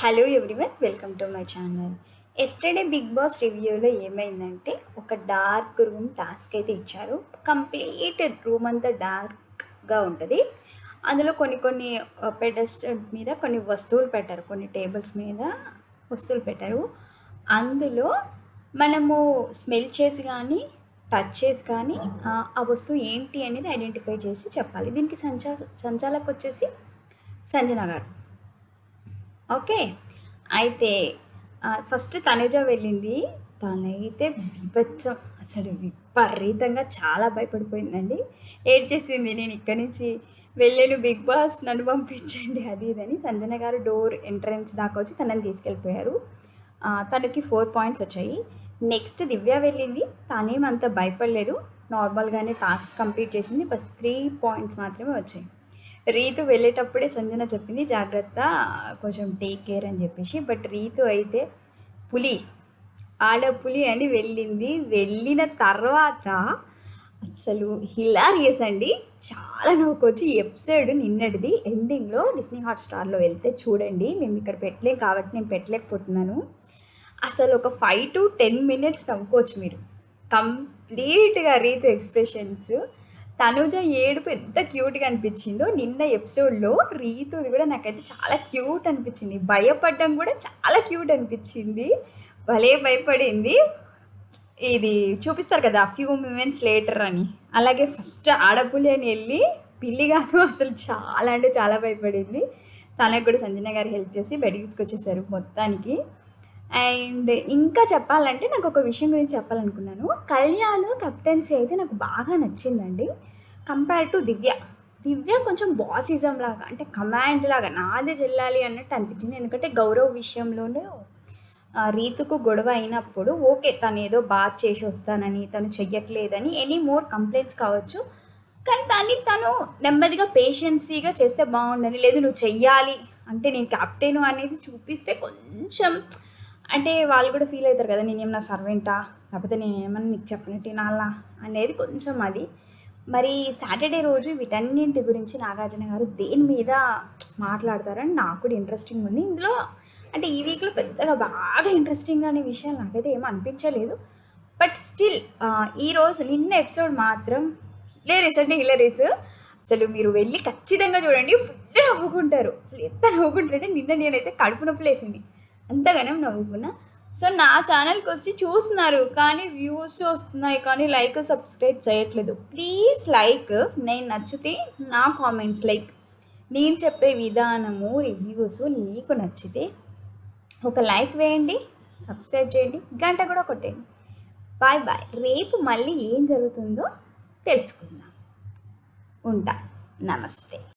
Hello everyone welcome to my channel yesterday Bigg Boss రివ్యూలో ఏమైందంటే ఒక డార్క్ రూమ్ టాస్క్ అయితే ఇచ్చారు. కంప్లీట్ రూమ్ అంతా డార్క్గా ఉంటుంది. అందులో కొన్ని కొన్ని పెడస్టల్ మీద కొన్ని వస్తువులు పెట్టారు. కొన్ని టేబుల్స్ మీద వస్తువులు పెట్టారు. అందులో మనము స్మెల్ చేసి కానీ టచ్ చేసి కానీ ఆ, ఆ వస్తువు ఏంటి అనేది ఐడెంటిఫై చేసి చెప్పాలి. దీనికి సంచా సంచాలకు వచ్చేసి సంజన గారు. ఓకే. అయితే ఫస్ట్ తనుజ వెళ్ళింది. తనైతే విభత్సం. అసలు విపరీతంగా చాలా భయపడిపోయిందండి. ఏడ్చేసింది నేను ఇక్కడి నుంచి వెళ్ళాను బిగ్ బాస్ నన్ను పంపించండి అది ఇదని సంజన గారు డోర్ ఎంట్రన్స్ దాకా వచ్చి తనని తీసుకెళ్ళిపోయారు. తనకి ఫోర్ పాయింట్స్ వచ్చాయి. నెక్స్ట్ దివ్య వెళ్ళింది. తనేమంత భయపడలేదు. నార్మల్గానే టాస్క్ కంప్లీట్ చేసింది. బస్ త్రీ పాయింట్స్ మాత్రమే వచ్చాయి. రీతు వెళ్ళేటప్పుడే సంజన చెప్పింది జాగ్రత్త కొంచెం టేక్ కేర్ అని చెప్పేసి. బట్ రీతు అయితే పులి ఆడ పులి అని వెళ్ళింది. వెళ్ళిన తర్వాత అసలు హిలారియస్ అండి. చాలా నవ్వుకొచ్చి ఎపిసోడ్ నిన్నటిది. ఎండింగ్లో డిస్నీ హాట్ స్టార్లో వెళ్తే చూడండి. మేము ఇక్కడ పెట్టలేం కాబట్టి నేను పెట్టలేకపోతున్నాను. అసలు ఒక ఫైవ్ టు టెన్ మినిట్స్ నవ్వుకోవచ్చు మీరు. కంప్లీట్గా రీతు ఎక్స్ప్రెషన్స్. తనుజ ఏడుపు ఎంత క్యూట్గా అనిపించిందో నిన్న ఎపిసోడ్లో రీతుది కూడా నాకైతే చాలా క్యూట్ అనిపించింది. భయపడడం కూడా చాలా క్యూట్ అనిపించింది. భలే భయపడింది. ఇది చూపిస్తారు కదా ఫ్యూ మూమెంట్స్ లేటర్ అని. అలాగే ఫస్ట్ ఆడపులి అని వెళ్ళి పిల్లి కాదు అసలు చాలా అంటే చాలా భయపడింది. తనకు కూడా సంజన గారు హెల్ప్ చేసి బయటికి తీసుకొచ్చేసారు మొత్తానికి. అండ్ ఇంకా చెప్పాలంటే నాకు ఒక విషయం గురించి చెప్పాలనుకున్నాను. కళ్యాణ్ కెప్టెన్సీ అయితే నాకు బాగా నచ్చిందండి. కంపేర్ టు దివ్య. దివ్య కొంచెం బాసిజం లాగా అంటే కమాండ్ లాగా నాదే చెల్లాలి అన్నట్టు అనిపించింది. ఎందుకంటే గౌరవ్ విషయంలోనే రీతుకు గొడవ అయినప్పుడు ఓకే తను ఏదో బాధ చేసి వస్తానని తను చెయ్యట్లేదని ఎనీ మోర్ కంప్లైంట్స్ కావచ్చు. కానీ దాన్ని తను నెమ్మదిగా పేషెన్సీగా చేస్తే బాగుండని లేదు నువ్వు చెయ్యాలి అంటే నేను కెప్టెను అనేది చూపిస్తే కొంచెం అంటే వాళ్ళు కూడా ఫీల్ అవుతారు కదా నేనేమన్నా సర్వెంటా లేకపోతే నేనేమన్నా నీకు చెప్పని తినాలా? అనేది కొంచెం అది. మరి సాటర్డే రోజు వీటన్నింటి గురించి నాగార్జున గారు దేని మీద మాట్లాడతారని నాకు కూడా ఇంట్రెస్టింగ్ ఉంది. ఇందులో అంటే ఈ వీక్లో పెద్దగా బాగా ఇంట్రెస్టింగ్ అనే విషయాలు నాకైతే ఏమో అనిపించలేదు. బట్ స్టిల్ ఈరోజు నిన్న ఎపిసోడ్ మాత్రం హిలేరియస్ అంటే రేసు అసలు మీరు వెళ్ళి ఖచ్చితంగా చూడండి ఫుల్ నవ్వుకుంటారు. అసలు ఎంత నవ్వుకుంటారంటే నిన్న నేనైతే కడుపు నొప్పి లేసింది. అంతగానే నవ్వుకున్నా. సో నా ఛానల్కి వచ్చి చూస్తున్నారు కానీ వ్యూస్ వస్తున్నాయి కానీ లైక్ సబ్స్క్రైబ్ చేయట్లేదు. ప్లీజ్ లైక్ నేను నచ్చితే నా కామెంట్స్ లైక్. నేను చెప్పే విధానము రివ్యూస్ నీకు నచ్చితే ఒక లైక్ వేయండి సబ్స్క్రైబ్ చేయండి గంట కూడా కొట్టండి బాయ్ బాయ్ రేపు మళ్ళీ ఏం జరుగుతుందో తెలుసుకుందాం. ఉంటా. నమస్తే.